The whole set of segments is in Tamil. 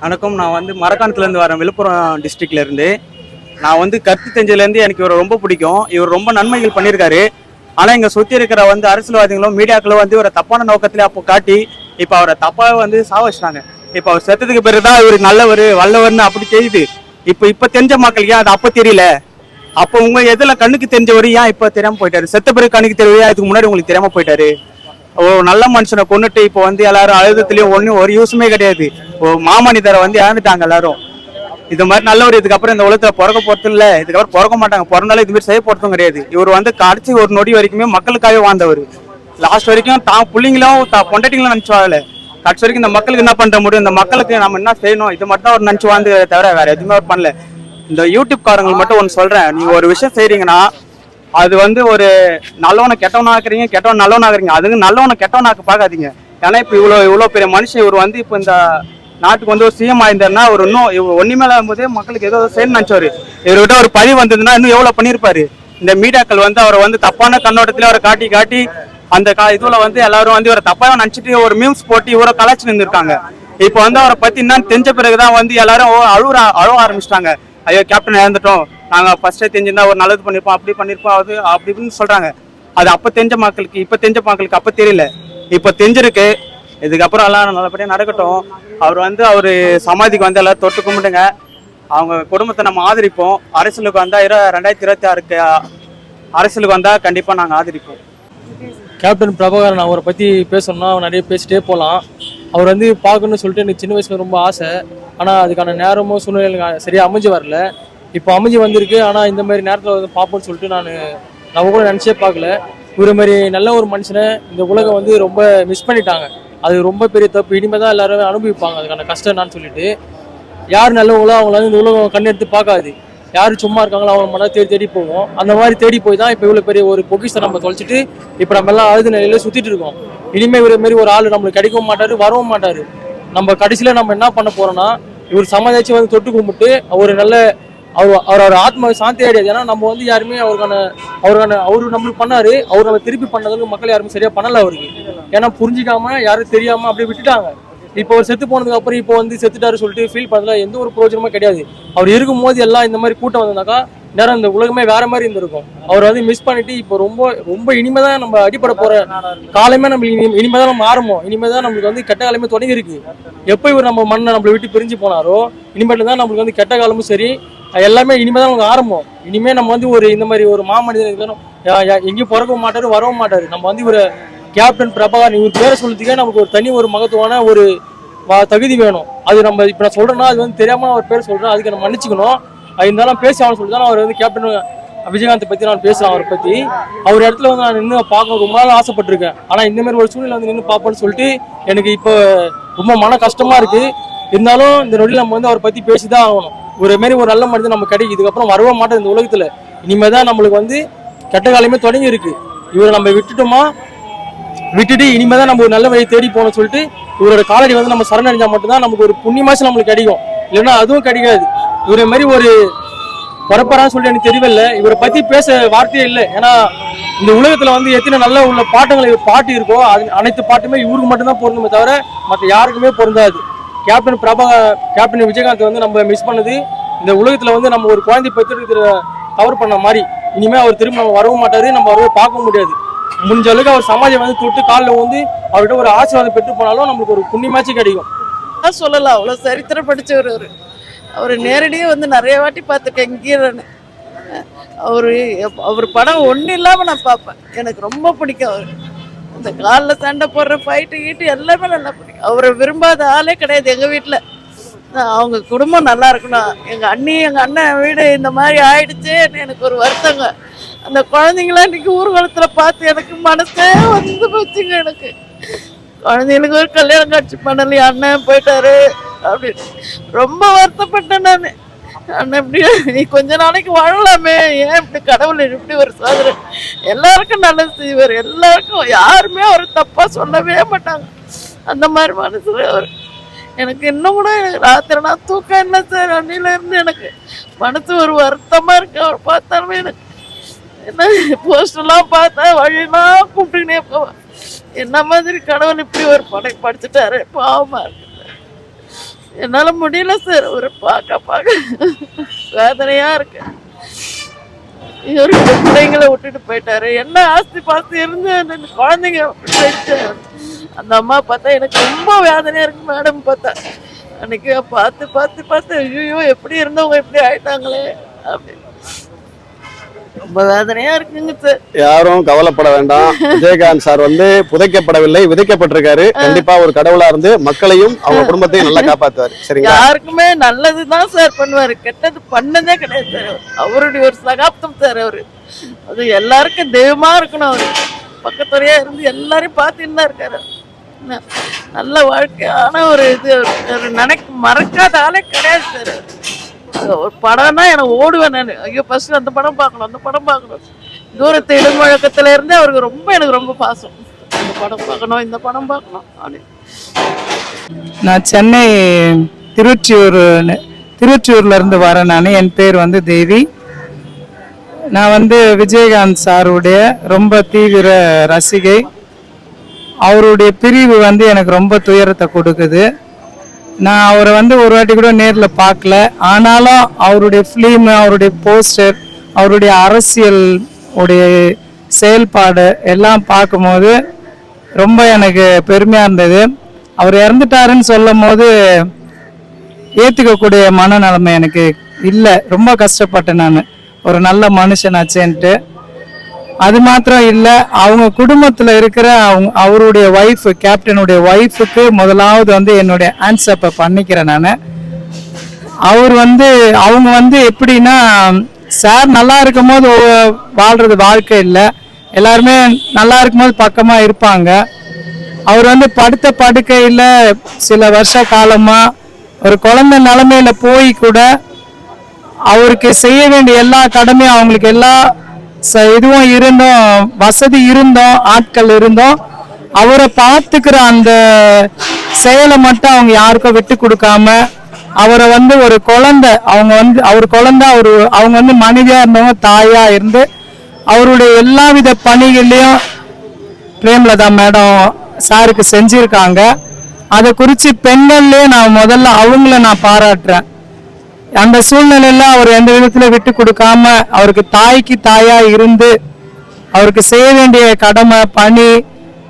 வணக்கம் நான் வந்து மரக்காணத்துலேருந்து வரேன் விழுப்புரம் டிஸ்ட்ரிக்ட்லேருந்து நான் வந்து கருத்து தெரிஞ்சதுலேருந்து எனக்கு இவரை ரொம்ப பிடிக்கும். இவர் ரொம்ப நன்மைகள் பண்ணியிருக்காரு. ஆனால் இங்கே சுற்றி இருக்கிற வந்து அரசியல்வாதிகளும் மீடியாக்களும் வந்து இவரை தப்பான நோக்கத்தில் அப்போ காட்டி இப்போ அவரை தப்பாக வந்து சாவச்சிட்டாங்க. இப்போ அவர் செத்ததுக்கு பிறகு தான் இவர் நல்லவர் வல்லவர்னு அப்படி தெரியுது. இப்போ இப்போ தெரிஞ்ச மக்களுக்கு ஏன் அது அப்போ தெரியல? அப்போ உங்கள் எதில் கண்ணுக்கு தெரிஞ்சவர் ஏன் இப்போ தெரியாமல் போயிட்டாரு? செத்த பிறகு கண்ணுக்கு தெரியலையா இதுக்கு முன்னாடி உங்களுக்கு தெரியாமல் போயிட்டாரு? ஒரு நல்ல மனுஷனை கொண்டுட்டு இப்போ வந்து எல்லாரும் அழுதத்துலயும் ஒன்றும் ஒரு யூஸுமே கிடையாது. ஓ மாமனிதரை வந்து இழந்துட்டாங்க எல்லாரும். இது மாதிரி நல்ல ஒரு இதுக்கப்புறம் இந்த உலகத்தில் பிறக்க போகிறது இல்லை. இதுக்கப்புறம் பிறக்க மாட்டாங்க. பிறந்தாலும் இது மாதிரி செய்ய போகிறதும் கிடையாது. இவர் வந்து கடைசி ஒரு நொடி வரைக்குமே மக்களுக்காகவே வாழ்ந்தவர். லாஸ்ட் வரைக்கும் தான் பிள்ளைங்களும் தான் பொண்டாட்டிங்களும் நினச்சி வாழல. கடைசி வரைக்கும் இந்த மக்களுக்கு என்ன பண்ணுற முடியும்? இந்த மக்களுக்கு நம்ம என்ன செய்யணும்? இது மட்டும் அவர் நினச்சி வாழ்ந்து தவிர வேறு எதுவுமே அவர் பண்ணல. இந்த யூடியூப் காரங்களுக்கு மட்டும் ஒன்று சொல்கிறேன் நீங்கள் ஒரு விஷயம் செய்கிறீங்கன்னா அது வந்து ஒரு நல்லவனை கெட்டவனா ஆக்குறீங்க கெட்டவன் நல்லவனா ஆக்குறீங்க. அதுக்கு நல்லவனை கெட்டவனாக்க பார்க்காதீங்க. ஏன்னா இப்போ இவ்வளோ இவ்வளோ பெரிய மனுஷன் இவர் வந்து இப்போ இந்த நாட்டுக்கு வந்து ஒரு சிஎம் ஆயிருந்தாருன்னா அவர் இன்னும் இவர் ஒன்றுமே போதே மக்களுக்கு ஏதோ செய்யணும்னு நினச்சவர். இவர்கிட்ட ஒரு பதிவு வந்ததுன்னா இன்னும் எவ்வளோ பண்ணியிருப்பாரு இந்த மீடியாக்கள் வந்து அவரை வந்து தப்பான கண்ணோட்டத்தில் அவரை காட்டி காட்டி அந்த கா இதுல வந்து எல்லாரும் வந்து இவரை தப்பாக நினச்சிட்டு ஒரு மீம்ஸ் போட்டு இவரை கலாச்சி நின்றுருக்காங்க இப்போ வந்து அவரை பத்தி என்னன்னு தெரிஞ்ச பிறகுதான் வந்து எல்லாரும் ஓ, அழுவ ஆரம்பிச்சிட்டாங்க. ஐயோ கேப்டன் இறந்துட்டோம். நாங்கள் ஃபஸ்ட்டே தெரிஞ்சிருந்தா ஒரு நல்லது பண்ணியிருப்போம் அப்படி பண்ணிருப்போம் அது அப்படி இப்படின்னு சொல்கிறாங்க அது அப்போ தெரிஞ்ச மக்களுக்கு இப்போ தெரிஞ்ச மக்களுக்கு அப்போ தெரியல. இப்போ தெரிஞ்சிருக்கு. இதுக்கப்புறம் எல்லாம் நல்லபடியாக நடக்கட்டும். அவர் வந்து அவர் சமாதிக்கு வந்து எல்லாம் தொட்டு கும்பிடுங்க. அவங்க குடும்பத்தை நம்ம ஆதரிப்போம். அரசியலுக்கு வந்தால் இரு ரெண்டாயிரத்தி இருபத்தி ஆறுக்கு அரசியலுக்கு வந்தால் கண்டிப்பாக நாங்கள் ஆதரிப்போம். கேப்டன் பிரபாகரன் அவரை பற்றி பேசணும்னா அவர் நிறைய பேசிட்டே போகலாம் அவர் வந்து பார்க்கணும்னு சொல்லிட்டு எனக்கு சின்ன வயசுல ரொம்ப ஆசை. ஆனால் அதுக்கான நேரமும் சூழ்நிலை சரியாக அமைஞ்சு வரல. இப்போ அமைஞ்சு வந்திருக்கு. ஆனால் இந்த மாதிரி நேரத்தில் வந்து பார்ப்போம்னு சொல்லிட்டு நான் நம்ம கூட நினச்சே பார்க்கல. இவர மாதிரி நல்ல ஒரு மனுஷனை இந்த உலகம் வந்து ரொம்ப மிஸ் பண்ணிட்டாங்க. அது ரொம்ப பெரிய தப்பு. இனிமேல் தான் எல்லாருமே அனுபவிப்பாங்க. அதுக்கான கஷ்டம் என்னன்னு சொல்லிட்டு. யார் நல்லவங்களோ அவங்கள வந்து இந்த உலகம் கண்ணெடுத்து பார்க்காது. யார் சும்மா இருக்காங்களோ அவங்க மனதை தேடி தேடி போவோம் அந்த மாதிரி தேடி போய் தான் இப்போ இவ்வளோ பெரிய ஒரு பொக்கிஷத்தை நம்ம தொலைச்சிட்டு இப்போ நம்ம எல்லாம் அழுது நிலையில சுற்றிட்டு இருக்கோம். இனிமேல் இவர மாதிரி ஒரு ஆள் நம்மளுக்கு கிடைக்கவும் மாட்டார் வரவும் மாட்டார். நம்ம கடைசியில் நம்ம என்ன பண்ண போகிறோம்னா இவர் சமாதாச்சு வந்து தொட்டு கும்பிட்டு ஒரு நல்ல அவர் அவர் அவர் ஆத்மா சாந்தி அடையாது. ஏன்னா நம்ம வந்து யாருமே அவருக்கான அவருக்கான அவர் நம்மளுக்கு பண்ணாரு. அவர் நம்ம திருப்பி பண்ணதுக்கு மக்கள் யாருமே சரியா பண்ணல அவருக்கு. ஏன்னா புரிஞ்சிக்காம யாரும் தெரியாம அப்படியே விட்டுட்டாங்க. இப்போ அவர் செத்து போனதுக்கு அப்புறம் இப்போ வந்து செத்துட்டாரு சொல்லிட்டு ஃபீல் பண்ணதுல எந்த ஒரு பிரோஜனமும் கிடையாது. அவர் இருக்கும் போது எல்லாம் இந்த மாதிரி கூட்டம் வந்தனாக்கா நேரம் இந்த உலகமே வேற மாதிரி இருந்திருக்கும். அவர் வந்து மிஸ் பண்ணிட்டு இப்போ ரொம்ப ரொம்ப இனிமே தான் நம்ம அடிப்பட போற காலமே நம்ம இனி இனிமே தான் நம்ம ஆரம்பம். இனிமே தான் நம்மளுக்கு வந்து கெட்ட காலமே தொடங்கி இருக்கு. எப்போ இவர் நம்ம மண்ணை நம்மளை விட்டு பிரிஞ்சு போனாரோ இனிமேட்டு தான் நம்மளுக்கு வந்து கெட்ட காலமும் சரி எல்லாமே இனிமே தான் நமக்கு ஆரம்பம். இனிமே நம்ம வந்து ஒரு இந்த மாதிரி ஒரு மாமனிதன் இருக்கணும் எங்கேயும் பிறக்கவும் மாட்டாரு வரவும் மாட்டாரு. நம்ம வந்து இவரை கேப்டன் பிரபாகர் இவர் பேரை சொல்றதுக்கே நமக்கு ஒரு தனி ஒரு மகத்துவமான ஒரு தகுதி வேணும். அது நம்ம இப்போ நான் சொல்கிறேன்னா அது வந்து தெரியாமல் அவர் பேர் சொல்கிறேன் அதுக்கு நம்ம மன்னிச்சுக்கணும். அது இருந்தாலும் பேசி ஆகணும்னு சொல்லி தான் அவர் வந்து கேப்டன் விஜயகாந்த் பத்தி நான் பேசுறேன் அவரை பத்தி. அவர் இடத்துல வந்து நான் நின்று பார்க்க ரொம்ப நாள் ஆசைப்பட்டிருக்கேன். ஆனா இந்த மாதிரி ஒரு சூழ்நிலை வந்து நின்று பார்ப்போம்னு சொல்லிட்டு எனக்கு இப்போ ரொம்ப மன கஷ்டமா இருக்கு. இருந்தாலும் இந்த நொடியில் நம்ம வந்து அவரை பத்தி பேசிதான் ஆகணும். ஒரு மாரி ஒரு நல்ல மனிதன் நம்ம கிடைக்கும் இதுக்கப்புறம் வரவே மாட்டோம் இந்த உலகத்துல. இனிமேல் தான் நம்மளுக்கு வந்து கெட்ட காலமே தொடங்கி இருக்கு. இவரை நம்ம விட்டுட்டோமா? விட்டுட்டு இனிமேல் தான் நம்ம ஒரு நல்ல வழியை தேடி போகணும்னு சொல்லிட்டு இவரோட காலடி வந்து நம்ம சரணடைஞ்சா மட்டும்தான் நமக்கு ஒரு புண்ணியமாச்சு நம்மளுக்கு கிடைக்கும். இல்லைன்னா அதுவும் கிடைக்காது. இவரை மாதிரி ஒரு பரப்பரான்னு சொல்லிட்டு எனக்கு தெரியவில்ல. இவரை பத்தி பேச வார்த்தையே இல்லை. ஏன்னா இந்த உலகத்துல வந்து எத்தனை நல்ல உள்ள பாட்டுங்கள் இவர் பாட்டு இருக்கோ அது அனைத்து பாட்டுமே இவருக்கு மட்டும்தான் பொருந்துமே தவிர மற்ற யாருக்குமே பொருந்தாது. கேப்டன் பிரபா கேப்டன் விஜயகாந்த் வந்து நம்ம மிஸ் பண்ணது. இந்த உலகத்துல வந்து நம்ம ஒரு குழந்தை பெற்றெடுக்கிற கவர் பண்ண மாதிரி. இனிமே அவர் திரும்ப நம்ம வரவும் மாட்டாரு நம்ம அவரே பார்க்க முடியாது. முடிஞ்ச அளவுக்கு அவர் சமாஜம் வந்து தொட்டு காலில் வந்து அவர்கிட்ட ஒரு ஆசீர்வாதம் பெற்று போனாலும் நம்மளுக்கு ஒரு புண்ணியமாச்சு கிடைக்கும். சொல்லலாம் அவ்வளோ சரித்திரம் படிச்சவர் அவர் நேரடியாக வந்து நிறைய வாட்டி பார்த்துருக்கேன் இங்கேயே நான் அவர் அவர் படம் ஒன்றும் இல்லாமல் நான் பார்ப்பேன். எனக்கு ரொம்ப பிடிக்கும் அவர். அந்த காலில் சண்டை போடுற ஃபைட்டு கீட்டு எல்லாமே நல்லா பிடிக்கும். அவரை விரும்பாத ஆளே கிடையாது எங்கள் வீட்டில் அவங்க குடும்பம் நல்லா இருக்கணும். எங்கள் அண்ணி எங்கள் அண்ணன் வீடு இந்த மாதிரி ஆயிடுச்சேன்னு எனக்கு ஒரு வருத்தங்க. அந்த குழந்தைங்களாம் இன்னைக்கு ஊர்வலத்தில் பார்த்து எனக்கு மனசே வந்து போச்சுங்க எனக்கு. குழந்தைங்களுக்கு ஒரு கல்யாணம் காட்சி பண்ணலையே? அண்ணன் போயிட்டாரு. அப்படின்னு ரொம்ப வருத்தப்பட்டேன் நான். அண்ணன் இப்படி நீ கொஞ்ச நாளைக்கு வாழலாமே. ஏன் இப்படி கடவுள் இப்படி ஒரு சோதனை? எல்லாருக்கும் நல்லது செய்வார். எல்லாருக்கும் யாருமே அவர் தப்பாக சொல்லவே மாட்டாங்க. அந்த மாதிரி மனசுல அவர். எனக்கு இன்னும் கூட எனக்கு ராத்திரி தூக்கம் இல்லை சார். அண்ணிலேருந்து எனக்கு மனசு ஒரு வருத்தமாக இருக்கு. அவர் பார்த்தாலுமே எனக்கு என்ன போஸ்டர்லாம் பார்த்தா வழியெல்லாம் கூப்பிட்டுக்கினே போவேன். என்ன மாதிரி கடவுள் இப்படி ஒரு படை படிச்சுட்டாரு? பாவமாக இருக்கு. என்னால முடியல சார் ஒரு பார்க்க பார்க்க வேதனையா இருக்கு. இவரு பிள்ளைங்களை விட்டுட்டு போயிட்டாரு. என்ன ஆஸ்தி பாஸ்தி இருந்து அந்த குழந்தைங்க விட்டு அந்த அம்மா பார்த்தா எனக்கு ரொம்ப வேதனையா இருக்கு மேடம் பார்த்தா. அன்னைக்கு பார்த்து பார்த்து பார்த்து ஐயோ எப்படி இருந்தவங்க எப்படி ஆயிட்டாங்களே அப்படி ரொம்ப வேதனையா இருக்குங்க சார் யாரும் கவலைப்பட வேண்டாம். விஜயகாந்த் சார் வந்து புதைக்கப்படவில்லை விதைக்கப்பட்டிருக்காரு. கண்டிப்பா ஒரு கடவுளா இருந்து மக்களையும் அவங்க குடும்பத்தையும் நல்லா காப்பாத்துவாரு. சரிங்களா? யாருக்குமே நல்லதுதான் சார் பண்ணுவாரு. கெட்டது பண்ணதே கிடையாது சார் அவர். அவருடைய ஒரு சகாப்தம் சார் அவரு. அது எல்லாருக்கும் தெய்வமா இருக்கணும் அவரு. பக்கத்துறையா இருந்து எல்லாரையும் பார்த்துன்னு தான் இருக்காரு நல்ல வாழ்க்கையான ஒரு இது நினைக்க மறக்காத ஆளே கிடையாது சார் ஒரு படம்னா எனக்கு ஓடுவேன் நான். ஐயோ ஃபர்ஸ்ட் அந்த படம் பார்க்கணும் அந்த படம் பார்க்கணும். தூரத்து இடுமுழக்கத்துல இருந்தே அவருக்கு ரொம்ப எனக்கு ரொம்ப பாசம். இந்த படம் பார்க்கணும் இந்த படம் பார்க்கணும் அப்படின்னு நான் சென்னை திருச்சியூர் திருச்சியூர்ல இருந்து வரேன் நான். என் பேர் வந்து தேவி. நான் வந்து விஜயகாந்த் சாருடைய ரொம்ப தீவிர ரசிகை. அவருடைய பிரிவு வந்து எனக்கு ரொம்ப துயரத்தை கொடுக்குது. நான் அவரை வந்து ஒரு வாட்டி கூட நேரில் பார்க்கல. ஆனாலும் அவருடைய ஃபிலிம் அவருடைய போஸ்டர் அவருடைய அரசியல் உடைய செயல்பாடு எல்லாம் பார்க்கும்போது ரொம்ப எனக்கு பெருமையாக இருந்தது. அவர் இறந்துட்டாருன்னு சொல்லும் போது ஏற்றுக்கக்கூடிய மனநிலைமை எனக்கு இல்லை. ரொம்ப கஷ்டப்பட்டேன் நான். ஒரு நல்ல மனுஷனாச்சேன்ட்டு. அது மாத்திரம் இல்லை அவங்க குடும்பத்தில் இருக்கிற அவங்க அவருடைய ஒய்ஃப் கேப்டனுடைய ஒய்ஃபுக்கு முதலாவது வந்து என்னுடைய ஆன்சப்பை பண்ணிக்கிறேன் நான். அவர் வந்து அவங்க வந்து எப்படின்னா சார் நல்லா இருக்கும் போது வாழ்றது வாழ்க்கை இல்லை. எல்லாருமே நல்லா இருக்கும்போது பக்கமாக இருப்பாங்க. அவர் வந்து படுத்த படுக்கையில் சில வருஷ காலமாக ஒரு குழந்தை நிலமையில போய் கூட அவருக்கு செய்ய வேண்டிய எல்லா கடமையும் அவங்களுக்கு எல்லா ச- இதுவும் இருந்தும் வசதி இருந்தோம் ஆட்கள் இருந்தோம் அவரை பார்த்துக்கிற அந்த செயலை மட்டும் அவங்க யாருக்கும் விட்டு கொடுக்காம அவரை வந்து ஒரு குழந்தை அவங்க வந்து அவர் குழந்தை அவரு அவங்க வந்து மனைவியா இருந்தவங்க தாயா இருந்து அவருடைய எல்லா வித பணிகள்லையும் பிரேமலதா மேடம் சாருக்கு செஞ்சிருக்காங்க. அதை குறித்து பெண்கள்லேயே நான் முதல்ல அவங்கள நான் பாராட்டுறேன். அந்த சூழ்நிலையில அவர் எந்த விதத்துல விட்டு கொடுக்காம அவருக்கு தாய்க்கு தாயா இருந்து அவருக்கு செய்ய வேண்டிய கடமை பணி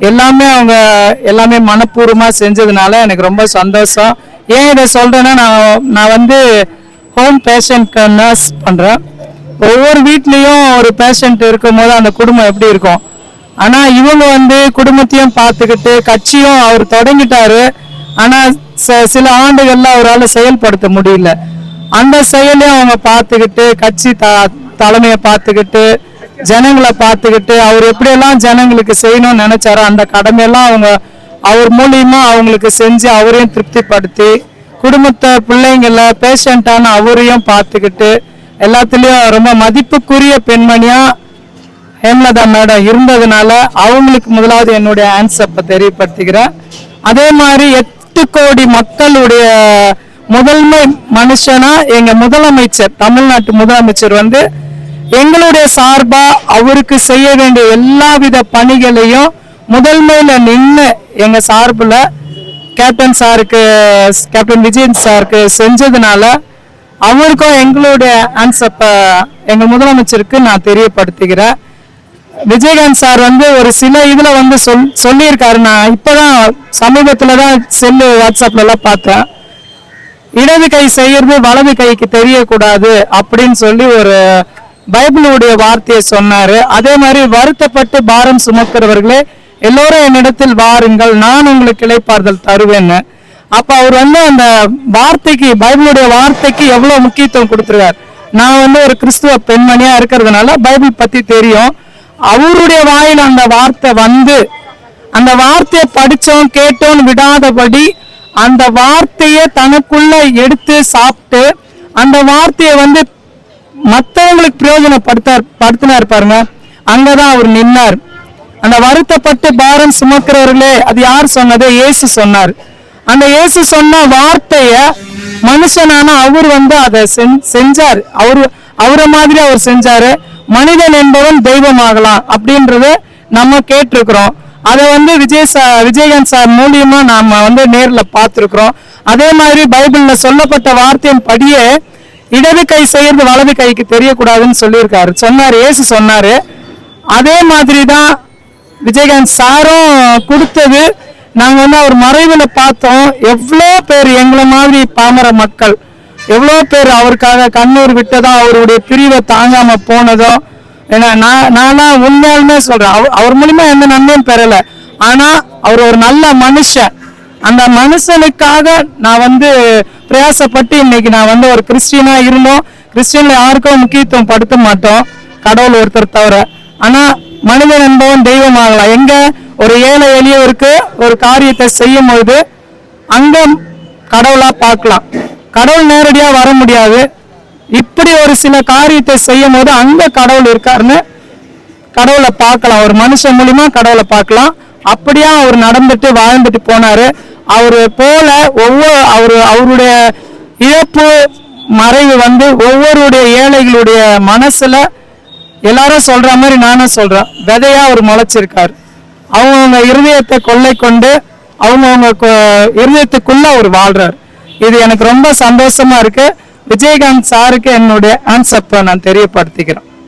எல்லாமே அவங்க எல்லாமே மனப்பூர்வமா செஞ்சதுனால எனக்கு ரொம்ப சந்தோஷம். ஏன் இதை சொல்றேன்னா நான் நான் வந்து ஹோம் பேஷண்ட் நர்ஸ் பண்றேன். ஒவ்வொரு வீட்லேயும் ஒரு பேஷண்ட் இருக்கும் போது அந்த குடும்பம் எப்படி இருக்கும்? ஆனா இவங்க வந்து குடும்பத்தையும் பார்த்துக்கிட்டு கட்சியும் அவர் தொடங்கிட்டாரு. ஆனா ச- சில ஆண்டுகள்ல அவரால் செயல்படுத்த முடியல. அந்த செயலையும் அவங்க பார்த்துக்கிட்டு கட்சி த தலைமையை பார்த்துக்கிட்டு ஜனங்களை பார்த்துக்கிட்டு அவர் எப்படியெல்லாம் ஜனங்களுக்கு செய்யணும்னு நினைச்சாரோ அந்த கடமையெல்லாம் அவங்க அவர் மூலியமா அவங்களுக்கு செஞ்சு அவரையும் திருப்திப்படுத்தி குடும்பத்தை பிள்ளைங்கள பேஷண்டான அவரையும் பார்த்துக்கிட்டு எல்லாத்துலேயும் ரொம்ப மதிப்புக்குரிய பெண்மணியாக ஹேமலதா மேடம் இருந்ததுனால அவங்களுக்கு முதலாவது என்னுடைய ஆன்சப்பை தெரியப்படுத்திக்கிறேன். அதே மாதிரி எட்டு கோடி மக்களுடைய முதன்மை மனுஷனா எங்க முதலமைச்சர் தமிழ்நாட்டு முதலமைச்சர் வந்து எங்களுடைய சார்பா அவருக்கு செய்ய வேண்டிய எல்லா வித பணிகளையும் முதன்மையில நின்று எங்க சார்புல கேப்டன் சாருக்கு கேப்டன் விஜயன் சாருக்கு செஞ்சதுனால அவருக்கும் எங்களுடைய ஆன்சப்பை எங்க முதலமைச்சருக்கு நான் தெரியப்படுத்துகிறேன். விஜயகாந்த் சார் வந்து ஒரு சில இதுல வந்து சொல் சொல்லியிருக்காரு. நான் இப்பதான் சமீபத்தில் தான் செல்லு வாட்ஸ்அப்ல எல்லாம் பார்த்தேன். இடது கை செய்யறது வலது கைக்கு தெரியக்கூடாது அப்படின்னு சொல்லி ஒரு பைபிளுடைய வார்த்தையை சொன்னாரு. அதே மாதிரி வருத்தப்பட்டு பாரம் சுமக்கிறவர்களே எல்லோரும் என்னிடத்தில் வாருங்கள் நான் உங்களுக்கு இழைப்பார்தல் தருவேன்னு. அப்ப அவர் வந்து அந்த வார்த்தைக்கு பைபிளுடைய வார்த்தைக்கு எவ்வளவு முக்கியத்துவம் கொடுத்துருக்காரு. நான் வந்து ஒரு கிறிஸ்துவ பெண்மணியா இருக்கிறதுனால பைபிள் பத்தி தெரியும். அவருடைய வாயில அந்த வார்த்தை வந்து அந்த வார்த்தையை படிச்சோம் கேட்டோம் விடாதபடி அந்த வார்த்தையை தனக்குள்ள எடுத்து சாப்பிட்டு அந்த வார்த்தையை வந்து மற்றவங்களுக்கு பிரயோஜனப்படுத்தார் படுத்தினார் பாருங்க. அங்கதான் அவர் நின்னார். அந்த வருத்தப்பட்டு பாரம் சுமக்கிறவர்களே அது யார் சொன்னது? இயேசு சொன்னார். அந்த இயேசு சொன்ன வார்த்தைய மனுஷனான அவர் வந்து அதை செஞ்சார். அவரு அவரை மாதிரி அவர் செஞ்சாரு. மனிதன் என்பவன் தெய்வமாகலாம் அப்படின்றத நம்ம கேட்டிருக்கிறோம். அதை வந்து விஜய் சார் விஜயகாந்த் சார் மூலியமா நாம வந்து நேரில் பார்த்துருக்குறோம். அதே மாதிரி பைபிள்ல சொல்லப்பட்ட வார்த்தையின் படியே இடது கை செய்யறது வலது கைக்கு தெரியக்கூடாதுன்னு சொல்லியிருக்காரு. சொன்னார் ஏசு சொன்னார். அதே மாதிரி தான் விஜயகாந்த் சாரும் கொடுத்தது. நாங்கள் வந்து அவர் மறைவில் பார்த்தோம். எவ்வளோ பேர் எங்களை மாதிரி பாமர மக்கள் எவ்வளோ பேர் அவருக்காக கண்ணீர் விட்டதோ அவருடைய பிரிவை தாங்காமல் போனதோ ஏன்னா நான் நான்லாம் உண்மையாலுமே சொல்றேன். அவர் அவர் மூலிமா எந்த நன்மையும் பெறல. ஆனா அவர் ஒரு நல்ல மனுஷன். அந்த மனுஷனுக்காக நான் வந்து பிரயாசப்பட்டு இன்னைக்கு நான் வந்து ஒரு கிறிஸ்டியனா இருந்தோம். கிறிஸ்டியன்ல யாருக்கும் முக்கியத்துவம் படுத்த மாட்டோம். கடவுள் ஒருத்தர் தவிர. ஆனா மனிதன் என்பவன் தெய்வம் ஆகலாம். எங்க? ஒரு ஏழை எளியவருக்கு ஒரு காரியத்தை செய்யும் பொழுது அங்க கடவுளா பார்க்கலாம். கடவுள் நேரடியா வர முடியாது. இப்படி ஒரு சில காரியத்தை செய்யும் போது அங்க கடவுள் இருக்காருன்னு கடவுளை பார்க்கலாம். ஒரு மனுஷன் மூலியமா கடவுளை பார்க்கலாம். அப்படியே அவர் நடந்துட்டு வாழ்ந்துட்டு போனாரு. அவரு போல ஒவ்வொரு அவரு அவருடைய இழப்பு மறைவு வந்து ஒவ்வொருடைய ஏழைகளுடைய மனசுல எல்லாரும் சொல்ற மாதிரி நானும் சொல்றேன். விதையா அவர் முளைச்சிருக்காரு. அவங்கவுங்க இருதயத்தை கொள்ளை கொண்டு அவங்கவுங்க கொ- இருதயத்துக்குள்ள அவர் வாழ்றாரு. இது எனக்கு ரொம்ப சந்தோஷமா இருக்கு. விஜயகாந்த் சாருக்கு என்னுடைய ஆன்சப்பை நான் தெரியப்படுத்திக்கிறேன்.